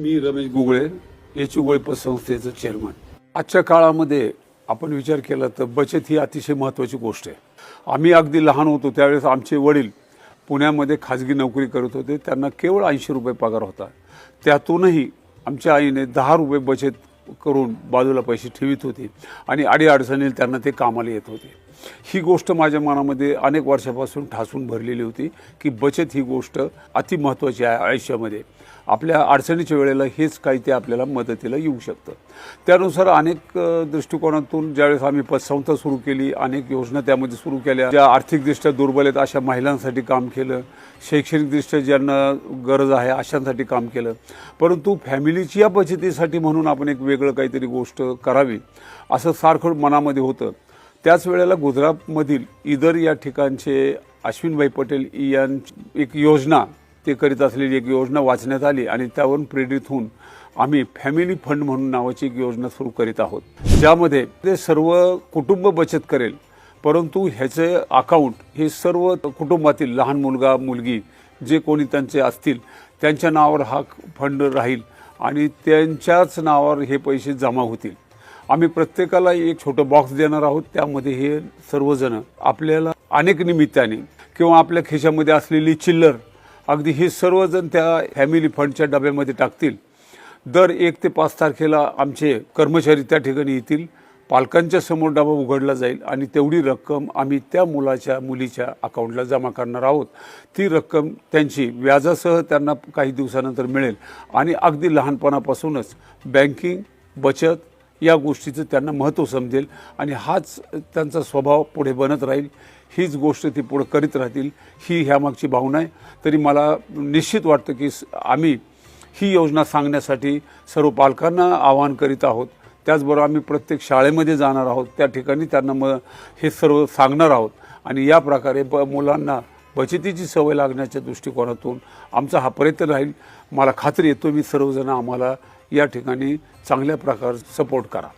मी Ramesh Gugale H Gugale संस्थेचं chairman आजच्या काळामध्ये आपण विचार केला तर बचत ही अतिशय महत्त्वाची गोष्ट आहे. आम्ही अगदी लहान होतो त्यावेळेस आमचे वडील पुण्यामध्ये खाजगी नोकरी करत होते. त्यांना केवळ ऐंशी रुपये पगार होता. त्यातूनही आमच्या आईने दहा रुपये बचत करून बाजूला पैसे ठेवीत होते आणि अडीअडचणीला त्यांना ते कामाला येत होते. ही गोष्ट माझ्या मनामध्ये अनेक वर्षापासून ठासून भरलेली होती की बचत ही गोष्ट अति महत्त्वाची आहे आयुष्यामध्ये. आपल्या अडचणीच्या वेळेला हेच काही ते आपल्याला मदतीला येऊ शकतं. त्यानुसार अनेक दृष्टिकोनातून ज्यावेळेस आम्ही पतसंस्था सुरू केली अनेक योजना त्यामध्ये सुरू केल्या. ज्या आर्थिकदृष्ट्या दुर्बल आहेत अशा महिलांसाठी काम केलं. शैक्षणिकदृष्ट्या ज्यांना गरज आहे अशांसाठी काम केलं. परंतु फॅमिलीच्या बचतीसाठी म्हणून आपण एक वेगळं काहीतरी गोष्ट करावी असं सारखं मनामध्ये होतं. त्याच वेळेला गुजरातमधील इदर या ठिकाणचे अश्विनभाई पटेल यांची एक योजना ते करीत असलेली एक योजना वाचण्यात आली आणि त्यावरून प्रेरित होऊन आम्ही फॅमिली फंड म्हणून नावाची एक योजना सुरू करीत आहोत. ज्यामध्ये ते सर्व कुटुंब बचत करेल परंतु ह्याचे अकाउंट हे सर्व कुटुंबातील लहान मुलगा मुलगी जे कोणी त्यांचे असतील त्यांच्या नावावर हा फंड राहील आणि त्यांच्याच नावावर हे पैसे जमा होतील. आम्ही प्रत्येकाला एक छोटं बॉक्स देणार आहोत. त्यामध्ये हे सर्वजण आपल्याला अनेक निमित्ताने किंवा आपल्या खिशामध्ये असलेली चिल्लर अगदी हे सर्वजण त्या फॅमिली फंडच्या डब्यामध्ये टाकतील. दर एक ते पाच तारखेला आमचे कर्मचारी त्या ठिकाणी येतील. पालकांच्या समोर डबा उघडला जाईल आणि तेवढी रक्कम आम्ही त्या मुलाच्या मुलीच्या अकाउंटला जमा करणार आहोत. ती रक्कम त्यांची व्याजासह त्यांना काही दिवसानंतर मिळेल. आणि अगदी लहानपणापासूनच बँकिंग बचत या गोष्टीचं त्यांना महत्त्व समजेल आणि हाच त्यांचा स्वभाव पुढे बनत राहील. हीच गोष्ट ती पुढं करीत राहतील. ही ह्यामागची भावना आहे. तरी मला निश्चित वाटतं की आम्ही ही योजना सांगण्यासाठी सर्व पालकांना आवाहन करीत आहोत. त्याचबरोबर आम्ही प्रत्येक शाळेमध्ये जाणार आहोत. त्या ठिकाणी त्यांना मग हे सर्व सांगणार आहोत. आणि या प्रकारे ब मुलांना बचतीची सवय लागण्याच्या दृष्टिकोनातून आमचा हा प्रयत्न राहील. मला खात्री येतो मी सर्वजण आम्हाला या ठिकाणी चांगल्या प्रकारे सपोर्ट करा.